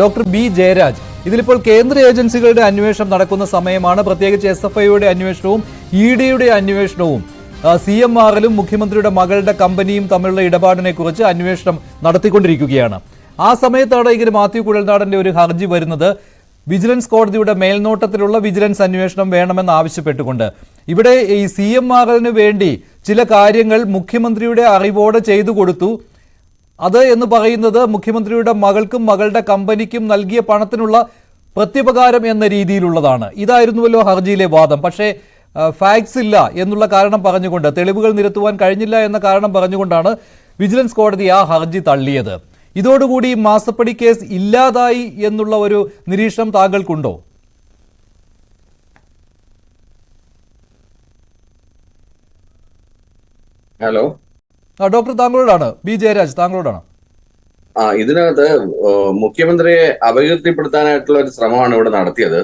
Doctor B Jayaraj. ഇതിലിപ്പോൾ കേന്ദ്ര ഏജൻസികളുടെ അന്വേഷണം നടക്കുന്ന സമയമാണ്. പ്രത്യേകിച്ച് എസ് എഫ് ഐയുടെ അന്വേഷണവും ഇ ഡിയുടെ അന്വേഷണവും. സി എം ആറിലും മുഖ്യമന്ത്രിയുടെ മകളുടെ കമ്പനിയും തമ്മിലുള്ള ഇടപാടിനെ കുറിച്ച് അന്വേഷണം നടത്തിക്കൊണ്ടിരിക്കുകയാണ്. ആ സമയത്താണ് ഇങ്ങനെ മാത്യു കുഴൽനാടന്റെ ഒരു ഹർജി വരുന്നത്. വിജിലൻസ് കോടതിയുടെ മേൽനോട്ടത്തിലുള്ള വിജിലൻസ് അന്വേഷണം വേണമെന്ന് ആവശ്യപ്പെട്ടുകൊണ്ട്. ഇവിടെ ഈ സി എം ആറിന് വേണ്ടി ചില കാര്യങ്ങൾ മുഖ്യമന്ത്രിയുടെ അറിവോടെ ചെയ്തു കൊടുത്തു. അത് എന്ന് പറയുന്നത് മുഖ്യമന്ത്രിയുടെ മകൾക്കും മകളുടെ കമ്പനിക്കും നൽകിയ പണത്തിനുള്ള പ്രത്യുപകാരം എന്ന രീതിയിലുള്ളതാണ്. ഇതായിരുന്നുവല്ലോ ഹർജിയിലെ വാദം. പക്ഷേ ഫാക്സ് ഇല്ല എന്നുള്ള കാരണം പറഞ്ഞുകൊണ്ട് തെളിവുകൾ നിരത്തുവാൻ കഴിഞ്ഞില്ല എന്ന കാരണം പറഞ്ഞുകൊണ്ടാണ് വിജിലൻസ് കോടതി ആ ഹർജി തള്ളിയത്. ഇതോടുകൂടി മാസപ്പടി കേസ് ഇല്ലാതായി എന്നുള്ള ഒരു നിരീക്ഷണം താങ്കൾക്കുണ്ടോ? ഹലോ ഡോക്ടർ താങ്കളോടാണ് ബി ജയരാജ് താങ്കളോടാണ്. ആ ഇതിനകത്ത് മുഖ്യമന്ത്രിയെ അപകീർത്തിപ്പെടുത്താനായിട്ടുള്ള ഒരു ശ്രമമാണ് ഇവിടെ നടത്തിയത്.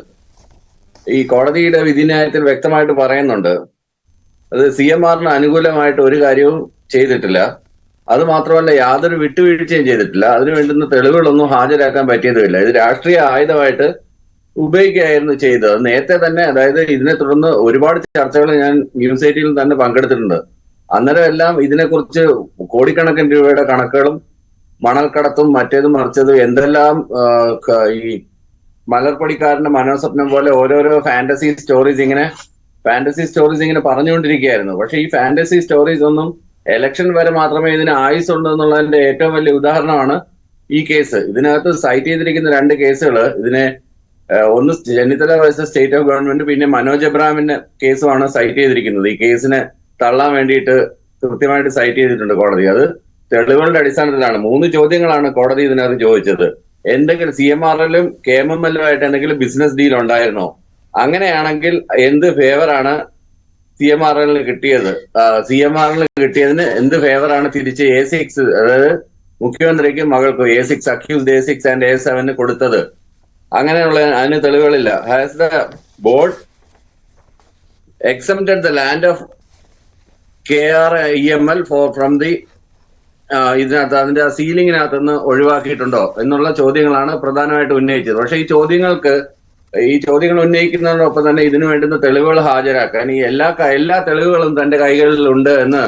ഈ കോടതിയുടെ വിധിന്യായത്തിൽ വ്യക്തമായിട്ട് പറയുന്നുണ്ട്. അത് സി എം ആറിന് അനുകൂലമായിട്ട് ഒരു കാര്യവും ചെയ്തിട്ടില്ല. അത് മാത്രമല്ല യാതൊരു വിട്ടുവീഴ്ചയും ചെയ്തിട്ടില്ല. അതിന് വേണ്ടുന്ന തെളിവുകളൊന്നും ഹാജരാക്കാൻ പറ്റിയതുമില്ല. ഇത് രാഷ്ട്രീയ ആയുധമായിട്ട് ഉപയോഗിക്കുകയായിരുന്നു ചെയ്തത്. നേരത്തെ തന്നെ അതായത് ഇതിനെ തുടർന്ന് ഒരുപാട് ചർച്ചകൾ ഞാൻ ന്യൂസ് തന്നെ പങ്കെടുത്തിട്ടുണ്ട്. അന്നേരം എല്ലാം ഇതിനെക്കുറിച്ച് കോടിക്കണക്കിന് രൂപയുടെ കണക്കുകളും മണൽക്കടത്തും മറ്റേതും മറിച്ചതും എന്തെല്ലാം ഈ മലർപ്പൊടിക്കാരന്റെ മനോസ്വപ്നം പോലെ ഓരോരോ ഫാന്റസി സ്റ്റോറീസ് ഇങ്ങനെ ഫാന്റസി സ്റ്റോറീസ് ഇങ്ങനെ പറഞ്ഞുകൊണ്ടിരിക്കുകയായിരുന്നു. പക്ഷെ ഈ ഫാന്റസി സ്റ്റോറീസ് ഒന്നും എലക്ഷൻ വരെ മാത്രമേ ഇതിന് ആയുസ് ഉള്ളൂ എന്നുള്ളതിന്റെ ഏറ്റവും വലിയ ഉദാഹരണമാണ് ഈ കേസ്. ഇതിനകത്ത് സൈറ്റ് ചെയ്തിരിക്കുന്ന രണ്ട് കേസുകൾ ഇതിനെ ഒന്ന് Chennithala versus state of government പിന്നെ മനോജ് എബ്രാമിന്റെ കേസുമാണ് സൈറ്റ് ചെയ്തിരിക്കുന്നത്. ഈ കേസിനെ തള്ളാൻ വേണ്ടിയിട്ട് കൃത്യമായിട്ട് സൈറ്റ് ചെയ്തിട്ടുണ്ട് കോടതി. അത് തെളിവുകളുടെ അടിസ്ഥാനത്തിലാണ്. മൂന്ന് ചോദ്യങ്ങളാണ് കോടതി ഇതിനകത്ത് ചോദിച്ചത്. എന്തെങ്കിലും സി എം ആർ എല്ലും കെ എം എം എല്ലും ആയിട്ട് എന്തെങ്കിലും ബിസിനസ് ഡീൽ ഉണ്ടായിരുന്നോ? അങ്ങനെയാണെങ്കിൽ എന്ത് ഫേവറാണ് സി എം ആർ എല്ലിന് കിട്ടിയത്? സി എം ആർ എല്ലിന് കിട്ടിയതിന് എന്ത് ഫേവറാണ് തിരിച്ച് എ സിക്സ് അതായത് മുഖ്യമന്ത്രിക്കും മകൾക്കും A six accused A six and A seven കൊടുത്തത്? അങ്ങനെയുള്ള അതിന് തെളിവുകളില്ല. Has the board exempted the land of K R E M L for from the ഇതിനകത്ത് അതിന്റെ സീലിംഗിനകത്ത് നിന്ന് ഒഴിവാക്കിയിട്ടുണ്ടോ എന്നുള്ള ചോദ്യങ്ങളാണ് പ്രധാനമായിട്ട് ഉന്നയിച്ചത്. പക്ഷെ ഈ ചോദ്യങ്ങൾക്ക് ഈ ചോദ്യങ്ങൾ ഉന്നയിക്കുന്നതിനൊപ്പം തന്നെ ഇതിനു വേണ്ടുന്ന തെളിവുകൾ ഹാജരാക്കാൻ ഈ എല്ലാ എല്ലാ തെളിവുകളും തന്റെ കൈകളിലുണ്ട് എന്ന്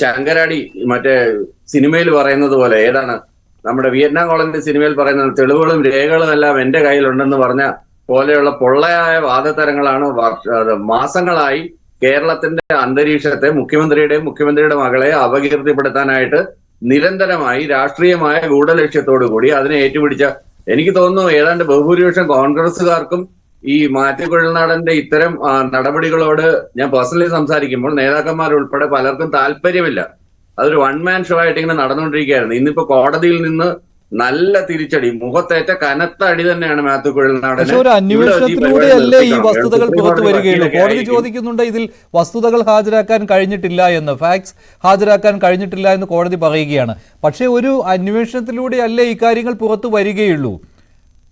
ശങ്കരാടി മറ്റേ സിനിമയിൽ പറയുന്നത് പോലെ ഏതാണ്? നമ്മുടെ വിയറ്റ്നാം കോളനി സിനിമയിൽ പറയുന്ന തെളിവുകളും രേഖകളും എല്ലാം എന്റെ കയ്യിലുണ്ടെന്ന് പറഞ്ഞ പോലെയുള്ള പൊള്ളയായ വാദത്തരങ്ങളാണ് മാസങ്ങളായി കേരളത്തിന്റെ അന്തരീക്ഷത്തെ മുഖ്യമന്ത്രിയുടെയും മുഖ്യമന്ത്രിയുടെ മകളെ അപകീർത്തിപ്പെടുത്താനായിട്ട് നിരന്തരമായി രാഷ്ട്രീയമായ ഗൂഢലക്ഷ്യത്തോടു കൂടി അതിനെ ഏറ്റുപിടിച്ച എനിക്ക് തോന്നുന്നു ഏതാണ്ട് ബഹുഭൂരിപക്ഷം കോൺഗ്രസ്സുകാർക്കും ഈ മാത്യു കുഴൽനാടന്റെ ഇത്തരം നടപടികളോട് ഞാൻ പേഴ്സണലി സംസാരിക്കുമ്പോൾ നേതാക്കന്മാർ ഉൾപ്പെടെ പലർക്കും താല്പര്യമില്ല. അതൊരു വൺ മാൻ ഷോ ആയിട്ട് ഇങ്ങനെ നടന്നുകൊണ്ടിരിക്കുകയായിരുന്നു. ഇന്നിപ്പോ കോടതിയിൽ നിന്ന് നല്ല തിരിച്ചടി. മുഖത്തേറ്റ കനത്ത അടി തന്നെയാണ് മാത്യു കുഴൽനാടന് ഒരു അന്വേഷണത്തിലൂടെയല്ലേ ഈ വസ്തുതകൾ പുറത്തു വരികയുള്ളൂ. കോടതി ചോദിക്കുന്നുണ്ട് ഇതിൽ വസ്തുതകൾ ഹാജരാക്കാൻ കഴിഞ്ഞിട്ടില്ല എന്ന്. ഫാക്ട്സ് ഹാജരാക്കാൻ കഴിഞ്ഞിട്ടില്ല എന്ന് കോടതി പറയുകയാണ്. പക്ഷേ ഒരു അന്വേഷണത്തിലൂടെയല്ലേ ഇക്കാര്യങ്ങൾ പുറത്തു വരികയുള്ളൂ?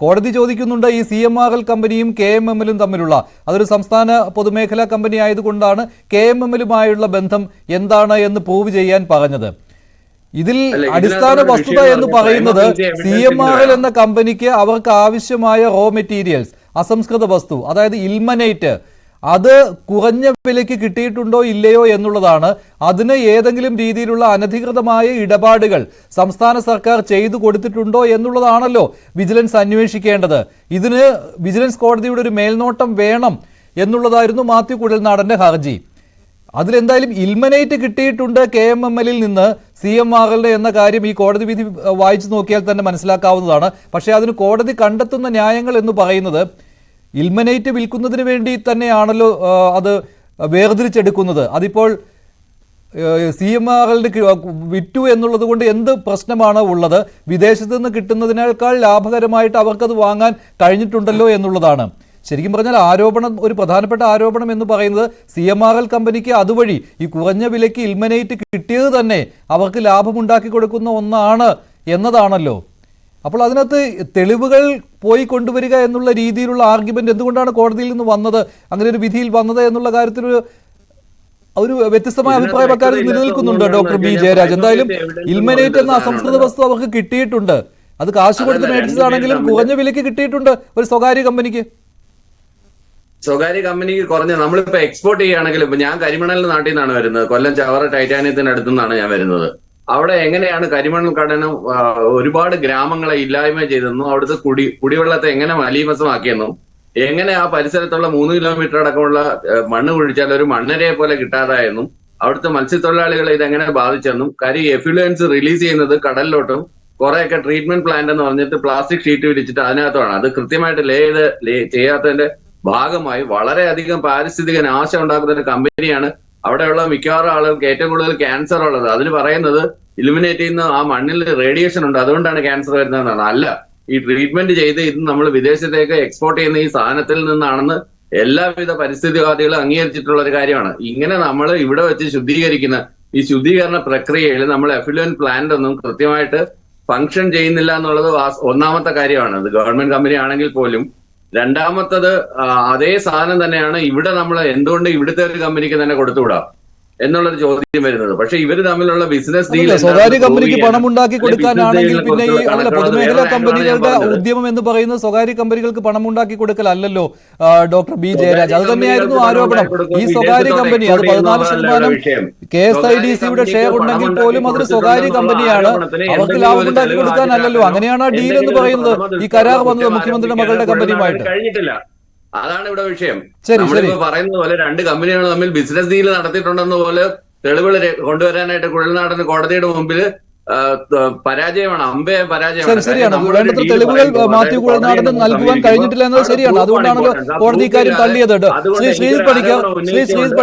കോടതി ചോദിക്കുന്നുണ്ട് ഈ സി എം ആർ എൽ കമ്പനിയും കെ എം എം എല്ലും തമ്മിലുള്ള. അതൊരു സംസ്ഥാന പൊതുമേഖലാ കമ്പനി ആയതുകൊണ്ടാണ് കെ എം എം എല്ലുമായുള്ള ബന്ധം എന്താണ് എന്ന് പ്രൂവ് ചെയ്യാൻ പറഞ്ഞത്. ഇതിൽ അടിസ്ഥാന വസ്തുത എന്ന് പറയുന്നത് സി എം ആർ എൽ എന്ന കമ്പനിക്ക് അവർക്ക് ആവശ്യമായ റോ മെറ്റീരിയൽസ് അസംസ്കൃത വസ്തു അതായത് ഇൽമനേറ്റ് അത് കുറഞ്ഞ വിലയ്ക്ക് കിട്ടിയിട്ടുണ്ടോ ഇല്ലയോ എന്നുള്ളതാണ്. അതിന് ഏതെങ്കിലും രീതിയിലുള്ള അനധികൃതമായ ഇടപാടുകൾ സംസ്ഥാന സർക്കാർ ചെയ്തു കൊടുത്തിട്ടുണ്ടോ എന്നുള്ളതാണല്ലോ വിജിലൻസ് അന്വേഷിക്കേണ്ടത്. ഇതിന് വിജിലൻസ് കോടതിയുടെ ഒരു മേൽനോട്ടം വേണം എന്നുള്ളതായിരുന്നു മാത്യു കുഴൽനാടന്റെ ഹർജി. അതിലെന്തായാലും ഇൽമനേറ്റ് കിട്ടിയിട്ടുണ്ട് കെ എം എം എല്ലിൽ നിന്ന് സി എം ആർ എന്ന കാര്യം ഈ കോടതി വിധി വായിച്ചു നോക്കിയാൽ തന്നെ മനസ്സിലാക്കാവുന്നതാണ്. പക്ഷേ അതിന് കോടതി കണ്ടെത്തുന്ന ന്യായങ്ങൾ എന്ന് പറയുന്നത് ഇൽമനേറ്റ് വിൽക്കുന്നതിന് വേണ്ടി തന്നെയാണല്ലോ അത് വേർതിരിച്ചെടുക്കുന്നത്. അതിപ്പോൾ സി എം ആറിന്റെ വിറ്റു എന്നുള്ളത് കൊണ്ട് എന്ത് പ്രശ്നമാണ് ഉള്ളത്? വിദേശത്ത് നിന്ന് കിട്ടുന്നതിനേക്കാൾ ലാഭകരമായിട്ട് അവർക്കത് വാങ്ങാൻ കഴിഞ്ഞിട്ടുണ്ടല്ലോ എന്നുള്ളതാണ്. ശരിക്കും പറഞ്ഞാൽ ആരോപണം ഒരു പ്രധാനപ്പെട്ട ആരോപണം എന്ന് പറയുന്നത് സി എം ആർ എൽ കമ്പനിക്ക് അതുവഴി ഈ കുറഞ്ഞ വിലയ്ക്ക് ഇൽമനേറ്റ് കിട്ടിയത് തന്നെ അവർക്ക് ലാഭമുണ്ടാക്കി കൊടുക്കുന്ന ഒന്നാണ് എന്നതാണല്ലോ. അപ്പോൾ അതിനകത്ത് തെളിവുകൾ പോയി കൊണ്ടുവരിക എന്നുള്ള രീതിയിലുള്ള ആർഗ്യുമെന്റ് എന്തുകൊണ്ടാണ് കോടതിയിൽ നിന്ന് വന്നത്? അങ്ങനെ ഒരു വിധിയിൽ വന്നത് എന്നുള്ള കാര്യത്തിൽ ഒരു വ്യത്യസ്തമായ അഭിപ്രായം അക്കാര്യത്തിൽ നിലനിൽക്കുന്നുണ്ട്. Doctor B Jayaraj. എന്തായാലും ഇൽമനേറ്റ് എന്ന അസംസ്കൃത വസ്തു അവർക്ക് കിട്ടിയിട്ടുണ്ട്. അത് കാശ് കൊടുത്ത് മേടിച്ചതാണെങ്കിലും കുറഞ്ഞ വിലയ്ക്ക് കിട്ടിയിട്ടുണ്ട് ഒരു സ്വകാര്യ കമ്പനിക്ക്. സ്വകാര്യ കമ്പനിക്ക് കുറഞ്ഞ നമ്മളിപ്പോ എക്സ്പോർട്ട് ചെയ്യുകയാണെങ്കിൽ ഇപ്പൊ ഞാൻ കരിമണൽ നാട്ടിൽ നിന്നാണ് വരുന്നത്. കൊല്ലം ചവറ ടൈറ്റാനിയത്തിന് അടുത്തു നിന്നാണ് ഞാൻ വരുന്നത്. അവിടെ എങ്ങനെയാണ് കരിമണൽ കടനം ഒരുപാട് ഗ്രാമങ്ങളെ ഇല്ലായ്മ ചെയ്തെന്നും അവിടുത്തെ കുടി കുടിവെള്ളത്തെ എങ്ങനെ മലീമസമാക്കിയെന്നും എങ്ങനെ ആ പരിസരത്തുള്ള മൂന്ന് കിലോമീറ്റർ അടക്കമുള്ള മണ്ണ് കുഴിച്ചാൽ ഒരു മണ്ണരയെ പോലെ കിട്ടാതായെന്നും അവിടുത്തെ മത്സ്യത്തൊഴിലാളികളെ ഇതെങ്ങനെ ബാധിച്ചെന്നും കരി എഫ്ലുവൻസ് റിലീസ് ചെയ്യുന്നത് കടലിലോട്ടും കുറെയൊക്കെ ട്രീറ്റ്മെന്റ് പ്ലാന്റ് എന്ന് പറഞ്ഞിട്ട് പ്ലാസ്റ്റിക് ഷീറ്റ് വിരിച്ചിട്ട് അതിനകത്താണ് അത് കൃത്യമായിട്ട് ലേ ചെയ്ത് ചെയ്യാത്തതിന്റെ ഭാഗമായി വളരെയധികം പാരിസ്ഥിതിക നാശം ഉണ്ടാക്കുന്ന ഒരു കമ്പനിയാണ് അവിടെയുള്ള മിക്കവാറും ആളുകൾക്ക് ഏറ്റവും കൂടുതൽ ക്യാൻസർ ഉള്ളത്. അതിന് പറയുന്നത് ഇലുമിനേറ്റ് ചെയ്യുന്ന ആ മണ്ണിൽ റേഡിയേഷൻ ഉണ്ട്. അതുകൊണ്ടാണ് ക്യാൻസർ വരുന്നതെന്നാണ്. അല്ല ഈ ട്രീറ്റ്മെന്റ് ചെയ്ത് ഇത് നമ്മൾ വിദേശത്തേക്ക് എക്സ്പോർട്ട് ചെയ്യുന്ന ഈ സാധനത്തിൽ നിന്നാണെന്ന് എല്ലാവിധ പരിസ്ഥിതിവാദികളും അംഗീകരിച്ചിട്ടുള്ള ഒരു കാര്യമാണ്. ഇങ്ങനെ നമ്മൾ ഇവിടെ വെച്ച് ശുദ്ധീകരിക്കുന്ന ഈ ശുദ്ധീകരണ പ്രക്രിയയിൽ നമ്മൾ എഫിലുവൻ പ്ലാന്റ് ഒന്നും കൃത്യമായിട്ട് ഫങ്ഷൻ ചെയ്യുന്നില്ല എന്നുള്ളത് ഒന്നാമത്തെ കാര്യമാണ്. അത് ഗവൺമെന്റ് കമ്പനി ആണെങ്കിൽ പോലും രണ്ടാമത്തത് അതേ സാധനം തന്നെയാണ് ഇവിടെ നമ്മൾ എന്തുകൊണ്ട് ഇവിടുത്തെ ഒരു കമ്പനിക്ക് തന്നെ കൊടുത്തുവിടാം? എന്നുള്ളൊരു ചോദ്യം വരുന്നത്. പക്ഷെ ഇവർ തമ്മിലുള്ള ബിസിനസ് ഡീൽ സ്വകാര്യ കമ്പനിക്ക് പണം ഉണ്ടാക്കി കൊടുക്കാനാണെങ്കിൽ പിന്നെ ഈ അതല്ല പൊതുമേഖലാ കമ്പനികളുടെ ഉദ്യമം എന്ന് പറയുന്നത് സ്വകാര്യ കമ്പനികൾക്ക് പണം ഉണ്ടാക്കി കൊടുക്കലല്ലോ ഡോക്ടർ ബി ജയരാജ്. അത് തന്നെയായിരുന്നു ആരോപണം. ഈ സ്വകാര്യ കമ്പനി അത് പതിനാല് ശതമാനം കെ എസ് ഐ ഡി സിയുടെ ഷെയർ ഉണ്ടെങ്കിൽ പോലും അതൊരു സ്വകാര്യ കമ്പനിയാണ് അവർക്ക് ലാഭം ഉണ്ടാക്കി കൊടുക്കാനല്ലല്ലോ. അങ്ങനെയാണ് ആ ഡീൽ എന്ന് പറയുന്നത് ഈ കരാർ വന്നത് മുഖ്യമന്ത്രിയുടെ മകളുടെ കമ്പനിയുമായിട്ട്. കഴിഞ്ഞിട്ടില്ല. അതാണ് ഇവിടെ വിഷയം. നമ്മളിപ്പോ പറയുന്ന പോലെ രണ്ട് കമ്പനികൾ തമ്മിൽ ബിസിനസ് ഡീൽ നടത്തിയിട്ടുണ്ടെന്ന പോലെ തെളിവുകൾ കൊണ്ടുവരാനായിട്ട് കുഴൽനാടൻ കോടതിയുടെ മുമ്പിൽ പരാജയമാണ് അമ്പേ പരാജയമാണ്. ശരിയാണ്. വേണ്ടത്ര തെളിവുകൾ മാത്യു കുഴൽനാടന് നൽകുവാൻ കഴിഞ്ഞിട്ടില്ല എന്നത് ശരിയാണ്. അതുകൊണ്ടാണ് അതുകൊണ്ടാണല്ലോ കോടതി ഇക്കാര്യം തള്ളിയത്. ശ്രീ ശ്രീ പഠിക്കാം ശ്രീ ശ്രീ ഉന്നയിച്ചുകൊണ്ട്